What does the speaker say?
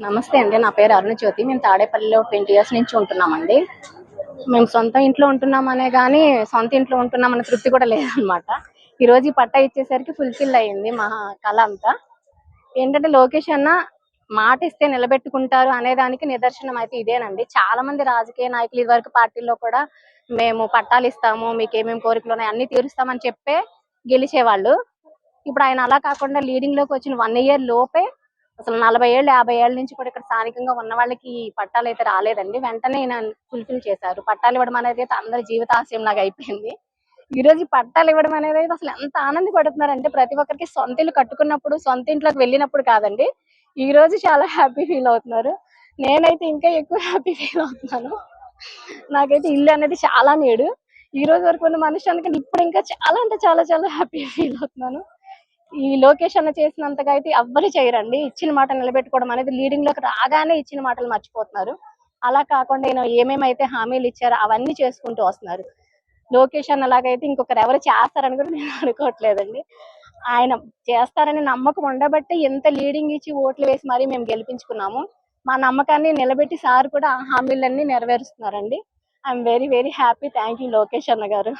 నమస్తే అండి నా పేరు అరుణ జ్యోతి మేము తాడేపల్లిలో ట్వంటీ ఇయర్స్ నుంచి ఉంటున్నామండి. మేము సొంత ఇంట్లో ఉంటున్నామనే కానీ సొంత ఇంట్లో ఉంటున్నామనే తృప్తి కూడా లేదనమాట. ఈ రోజు ఈ పట్టా ఇచ్చేసరికి ఫుల్ఫిల్ అయ్యింది మా కళ అంతా. ఏంటంటే లోకేష్ అన్న మాట ఇస్తే నిలబెట్టుకుంటారు అనే దానికి నిదర్శనం అయితే ఇదేనండి. చాలా మంది రాజకీయ నాయకులు ఇదివరకు పార్టీల్లో కూడా మేము పట్టాలు ఇస్తాము మీకు ఏమేమి కోరికలు ఉన్నాయి అన్ని తీరుస్తామని చెప్పే గెలిచేవాళ్ళు. ఇప్పుడు ఆయన అలా కాకుండా లీడింగ్లోకి వచ్చిన వన్ ఇయర్ లోపే అసలు నలభై ఏళ్ళు యాభై ఏళ్ళ నుంచి కూడా ఇక్కడ స్థానికంగా ఉన్న వాళ్ళకి ఈ పట్టాలు అయితే రాలేదండి. వెంటనే ఫుల్ఫిల్ చేశారు. పట్టాలు ఇవ్వడం అనేది అయితే అందరి జీవితాశయం లాగా అయిపోయింది. ఈ రోజు పట్టాలు ఇవ్వడం అనేది అయితే అసలు ఎంత ఆనంద పడుతున్నారంటే ప్రతి ఒక్కరికి సొంత ఇల్లు కట్టుకున్నప్పుడు సొంత ఇంట్లోకి వెళ్ళినప్పుడు కాదండి. ఈ రోజు చాలా హ్యాపీ ఫీల్ అవుతున్నారు. నేనైతే ఇంకా ఎక్కువ హ్యాపీ ఫీల్ అవుతున్నాను. నాకైతే ఇల్లు అనేది చాలా నేడు. ఈ రోజు వరకు ఉన్న మనిషి ఇప్పుడు ఇంకా చాలా అంటే చాలా చాలా హ్యాపీ ఫీల్ అవుతున్నాను. ఈ లోకేష్ అన్న చేసినంతగా అయితే ఎవ్వరు చేయరండి. ఇచ్చిన మాట నిలబెట్టుకోవడం అనేది లీడింగ్లోకి రాగానే ఇచ్చిన మాటలు మర్చిపోతున్నారు. అలా కాకుండా ఈయన ఏమేమైతే హామీలు ఇచ్చారో అవన్నీ చేసుకుంటూ వస్తున్నారు. లోకేష్ అన్న లాగైతే ఇంకొకరు ఎవరు చేస్తారని కూడా నేను అనుకోవట్లేదండి. ఆయన చేస్తారని నమ్మకం ఉండబట్టి ఎంత లీడింగ్ ఇచ్చి ఓట్లు వేసి మరీ మేము గెలిపించుకున్నాము. మా నమ్మకాన్ని నిలబెట్టి సార్ కూడా ఆ హామీలన్నీ నెరవేరుస్తున్నారండి. I'm very very happy thank you Lokesh అన్న గారు.